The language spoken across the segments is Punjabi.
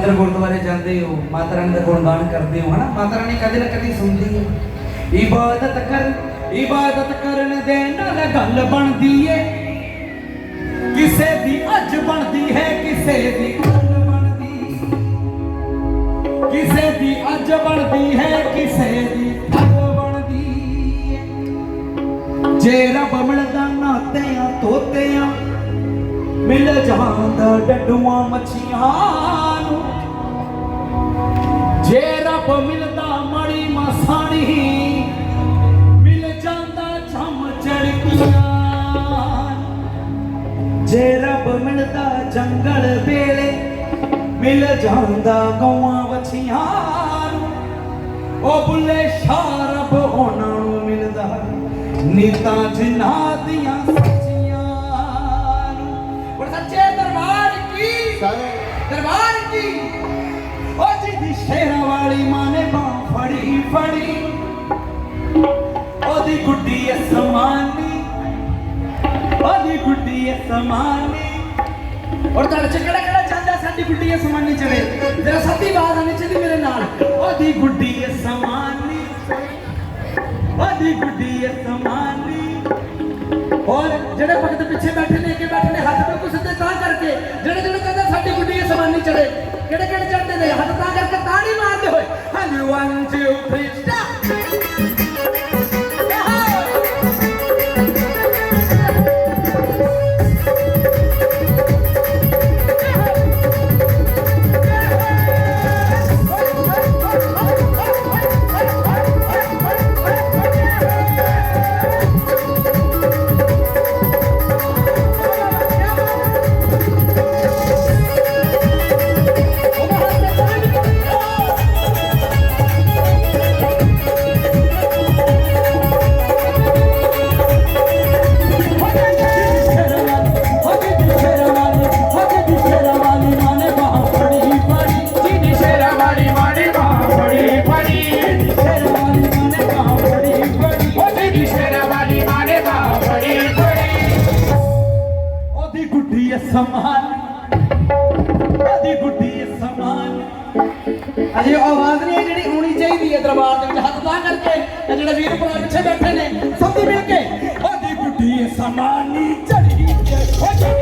ਅੰਦਰ ਗੁਰਦੁਆਰੇ ਜਾਂਦੇ ਹੋ, ਮਾਤਾ ਰਾਣੀ ਦਾ ਗੁਣਗਾਨ ਕਰਦੇ ਹੋ, ਹਨਾ? ਮਾਤਾ ਰਾਣੀ ਕਦੇ ਨਾ ਕਦੇ ਸੁਣਦੀ ਹੈ। ਇਬਾਦਤ ਕਰ, ਇਬਾਦਤ ਕਰਨ ਦੇ ਨਾਲ ਗੱਲ ਬਣਦੀ ਏ। ਕਿਸੇ ਦੀ ਅੱਜ ਬਣਦੀ ਹੈ, ਕਿਸੇ ਦੀ ਕੱਲ ਬਣਦੀ। ਕਿਸੇ ਦੀ ਅੱਜ ਬਣਦੀ ਹੈ, ਕਿਸੇ ਦੀ ਕੱਲ ਬਣਦੀ ਏ। ਜੇ ਰੱਬ ਮਿਲਦਾ ਨਾਤਿਆਂ, ਤੋਤਿਆਂ, ਮਿਲ ਜਾਂਦਾ ਡੱਡੂਆਂ, ਮੱਛੀਆਂ। ਜੇ ਰੱਬ ਮਿਲਦਾ ਮੜੀ ਮਸਾਣੀ, ਮਿਲ ਜਾਂਦਾ ਛਮ ਚੜਕੀਆਂ। ਜੇ ਰੱਬ ਮਿਲਦਾ ਜੰਗਲ ਵੇਲੇ, ਮਿਲ ਜਾਂਦਾ ਗਵਾਂ ਵਛੀਆਂ। ਉਹ ਬੁੱਲੇ ਸ਼ਾਹ, ਰੱਬ ਉਹਨਾਂ ਨੂੰ ਮਿਲਦਾ। ਨੀਤਾਂ ਜਿਨ੍ਹਾਂ ਦੀਆਂ ਫੜੀ। ਉਹਦੀ ਗੁੱਡੀ ਅਸਮਾਨੀ ਉਹਦੀ ਗੁੱਡੀ ਅਸਮਾਨੀ ਔਰ ਤੁਹਾਡੇ ਚ ਕਿਹੜਾ ਕਿਹੜਾ ਚਾਹੁੰਦਾ ਸਾਡੀ ਗੁੱਡੀ ਅਸਮਾਨੀ ਚੜੇ ਜਰਾ ਸੱਤੀ ਬਾਤ ਆਣੀ ਚਾਹੀਦੀ ਮੇਰੇ ਨਾਲ। ਉਹਦੀ ਗੁੱਡੀ ਅਸਮਾਨੀ ਉਹਦੀ ਗੁੱਡੀ ਅਸਮਾਨੀ ਔਰ ਜਿਹੜੇ ਭਗਤ ਪਿੱਛੇ ਬੈਠੇ ਨੇ ਅੱਗੇ one, two, please. ਸਮਾਨ ਉਹਦੀ ਗੁੱਡੀ ਸਮਾਨ ਅਜੇ ਆਵਾਜ਼ ਨਹੀਂ ਜਿਹੜੀ ਹੋਣੀ ਚਾਹੀਦੀ ਹੈ ਦਰਬਾਰ ਦੇ ਵਿੱਚ ਹੱਥ ਤਾਂ ਕਰਕੇ ਇਹ ਜਿਹੜੇ ਵੀਰ ਭਰਾ ਪਿੱਛੇ ਬੈਠੇ ਨੇ ਸਭ ਦੀ ਮਿਲ ਕੇ ਉਹਦੀ ਗੁੱਡੀ ਸਮਾਨੀ ਝੜੀ ਉਹ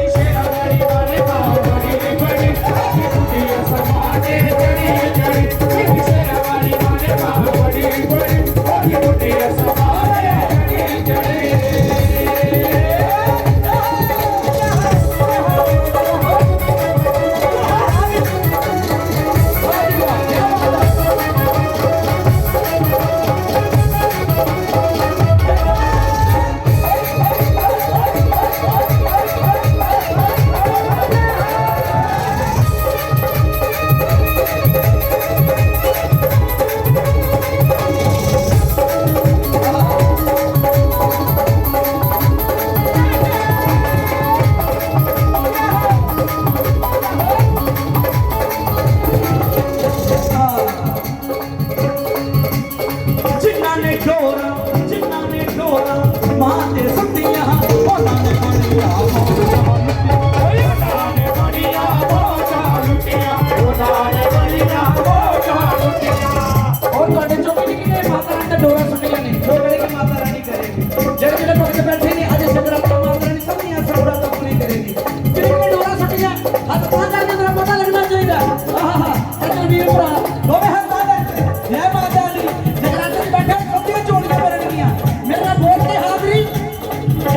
ਕੋਰਟ ਦੇ ਹਾਜ਼ਰੀ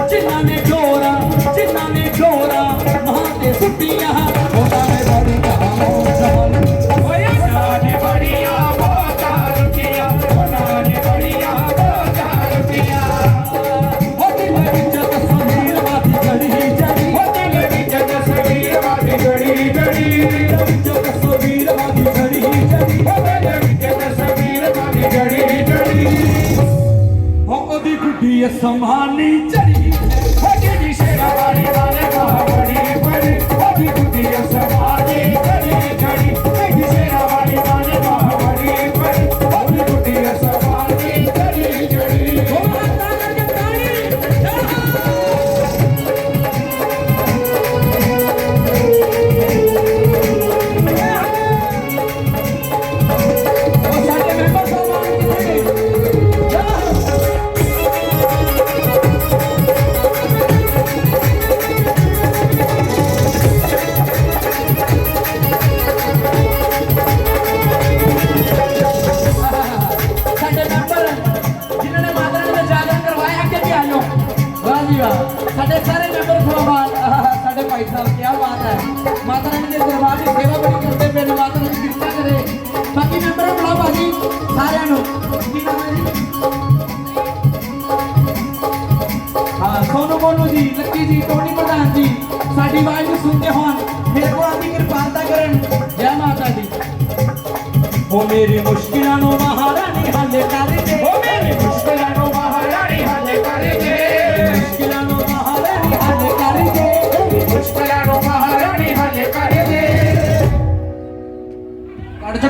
ਜਿਨ੍ਹਾਂ ਡੀਐਸ ਮਾਨੀ ਚੜੀ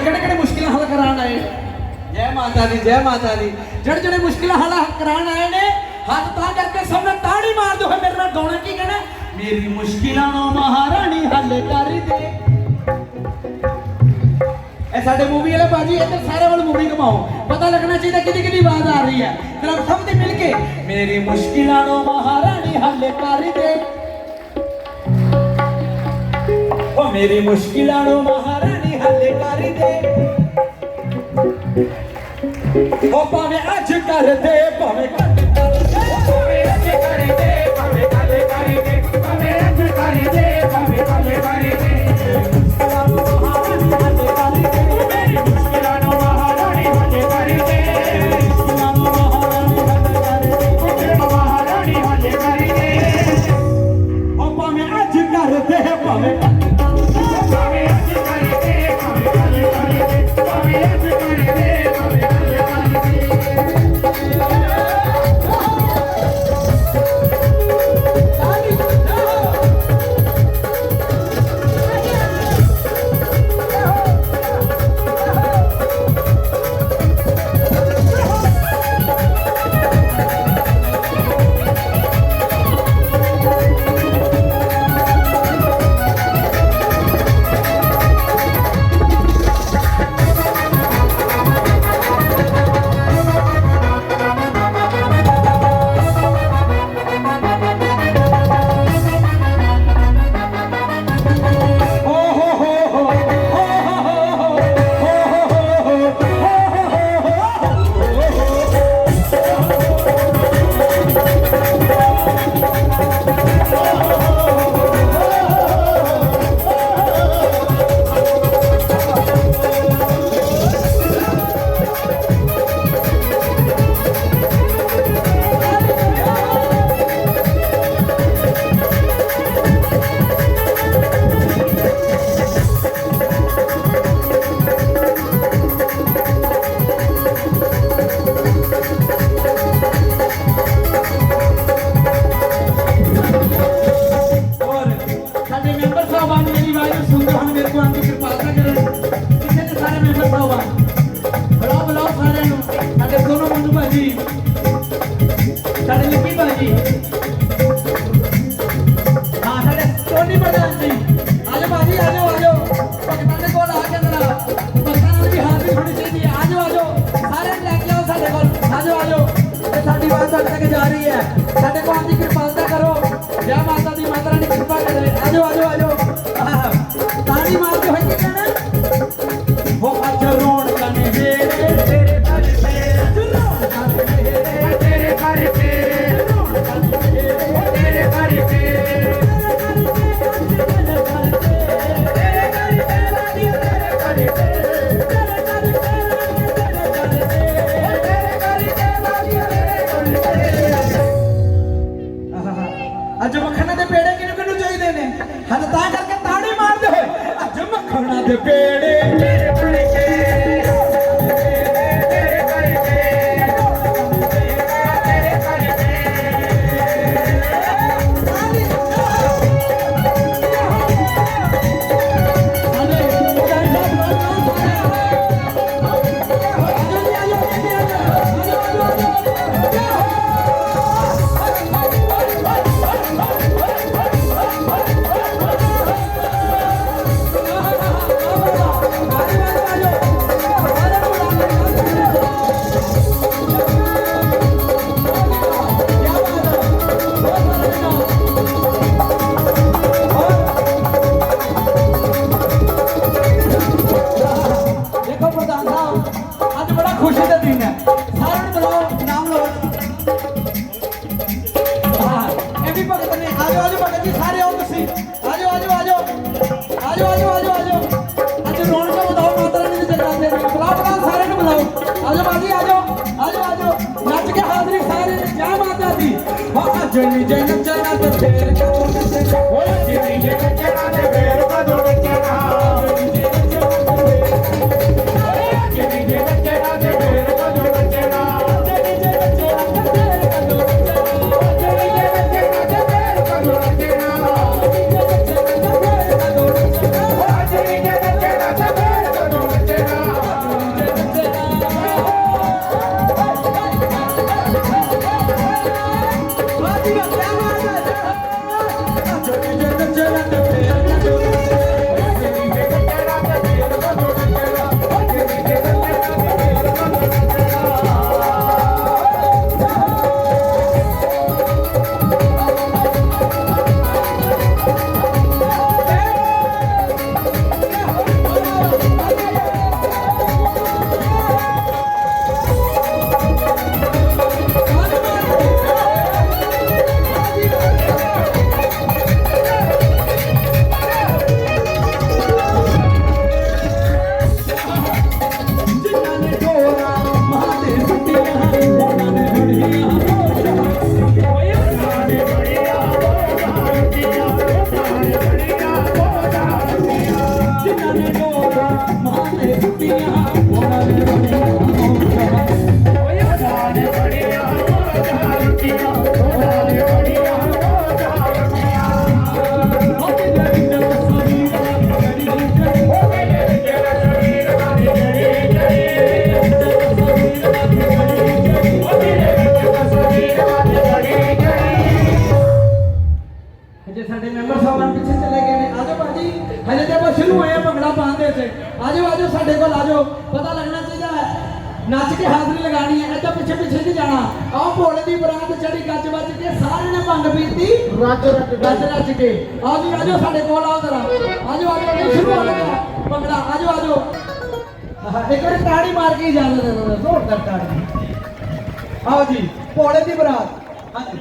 ਕਿਹੜੇ ਕਿਹੜੇ ਮੁਸ਼ਕਿਲਾਂ ਹੱਲ ਕਰਾਉਣ ਆਏ ਜੈ ਮਾਤਾ ਦੀ, ਜੈ ਮਾਤਾ ਦੀ। ਜਿਹੜੇ ਜਿਹੜੇ ਮੁਸ਼ਕਿਲਾਂ ਹੱਲ ਕਰਾਉਣ ਆਏ ਨੇ, ਹੱਥ ਤਾਂ ਕਰਕੇ ਸਭ ਨੇ ਤਾੜੀ ਮਾਰਦੇ ਹੋਏ ਮੇਰੇ ਨਾਲ ਗਾਉਣਾ ਕੀ ਕਹਿਣਾ? ਮੇਰੀ ਮੁਸ਼ਕਿਲਾਂ ਨੂੰ ਮਹਾਰਾਣੀ ਹੱਲ ਕਰ ਦੇ। ਇਹ ਸਾਡੇ ਮੂਵੀ ਵਾਲੇ ਬਾਜੀ ਇੱਧਰ ਸਾਰੇ ਵੱਲ ਮੂਵੀ ਘਮਾਓ। ਪਤਾ ਲੱਗਣਾ ਚਾਹੀਦਾ ਕਿਹਦੀ ਕਿਹਦੀ ਆਵਾਜ਼ ਆ ਰਹੀ ਹੈ। ਫਿਰ ਸਭ ਦੇ ਮਿਲ ਕੇ ਮੇਰੀ ਮੁਸ਼ਕਿਲਾਂ ਨੂੰ ਮਹਾਰਾਣੀ ਹੱਲ ਕਰ ਦੇ। ਉਹ ਮੇਰੀ ਮੁਸ਼ਕਿਲਾਂ ਨੂੰ ਕਰ ਦੇ ਉਹ ਭਾਵੇਂ ਅੱਜ ਕਰ ਦੇ ਭਾਵੇਂ ਕੱਲ ਕਰ ਦੇ ਭਾਵੇਂ ਅੱਜ ਕਰ ਦੇ ਭਾਵੇਂ ਕੱਲ ਕਰ ਦੇ ਭਾਵੇਂ ਅੱਜ ਕਰ ਦੇ ਭਾਵੇਂ ਕੱਲ ਕਰ ਦੇ ਸਾਡੇ ਟੋਨੀ ਪ੍ਰਧਾਨ ਜੀ। ਆਜੋ ਭਾਜੀ ਆਜੋ ਆਜੋ ਭਗਤਾਂ ਦੇ ਕੋਲ ਆ ਕੇ ਜਰਾ ਭਗਤਾਂ ਨਾਲ ਵੀ ਹਾਜ਼ਰੀ ਹੋਣੀ ਚਾਹੀਦੀ ਹੈ। ਆਜੋ ਆਜੋ ਸਾਰੇ ਲੈ ਕੇ ਆਓ ਸਾਡੇ ਕੋਲ। ਆਜੋ ਆਜੋ ਤੇ ਸਾਡੀ ਆਵਾਜ਼ ਸਾਡੇ ਤੱਕ ਜਾ ਰਹੀ ਹੈ। ਸਾਡੇ ਕੋਲ ਆਂਦੀ ਕਿਰਪਾਲਤਾ ਕਰੋ। ਜੈ ਮਾਤਾ ਦੀ ਮਾਤਾ ਰਾਣੀ ਕਿਰਪਾ ਕਰੇ ਆਜੋ ਆਜੋ ਆਜੋ ਦੇ ਜਗਰਾਤੇ ਦੀ ਬੁਲਾਓ ਬੁਲਾਓ, ਸਾਰਿਆਂ ਨੂੰ ਬੁਲਾਓ। ਆਜੋ ਬਾਜੀ ਆਜੋ ਆਜੋ ਆਜੋ ਨੱਚ ਕੇ ਹਾਜ਼ਰੀ ਸਾਰੇ ਜੈ ਮਾਤਾ ਦੀ। ਵਾ ਅੱਜ ਨਿਜ ਨੱਚਣਾ ਤੇ ਫੇਰ। ਕਦੋਂ ਨੱਚ ਕੇ ਹਾਜ਼ਰੀ ਲਗਾਣੀ ਹੈ ਇੱਦਾਂ ਪਿੱਛੇ ਪਿੱਛੇ ਨਹੀਂ ਜਾਣਾ। ਆਓ ਭੋਲੇ ਦੀ ਬਰਾਤ ਚੜੀ ਗੱਜ ਵੱਜ ਕੇ ਸਾਰਿਆਂ ਨੇ ਭੰਗ ਪੀਤੀ। ਰੱਜ ਰੱਜ ਨੱਚ ਕੇ ਆਓ ਜੀ ਆਜੋ ਸਾਡੇ ਕੋਲ ਆਓ ਜ਼ਰਾ। ਆਜੋ ਆਜੋ ਸ਼ੁਰੂ ਹੋ ਗਿਆ। ਭੰਗੜਾ ਆਜੋ ਆਜੋ। ਆਹ, ਇੱਕ ਵਾਰੀ ਤਾੜੀ ਮਾਰ ਕੇ ਇਜਾਜ਼ਤ ਦੇ ਦਿਓ ਜ਼ੋਰਦਾਰ ਤਾੜੀ। ਆਓ ਜੀ ਭੋਲੇ ਦੀ ਬਰਾਤ। ਹਾਂਜੀ।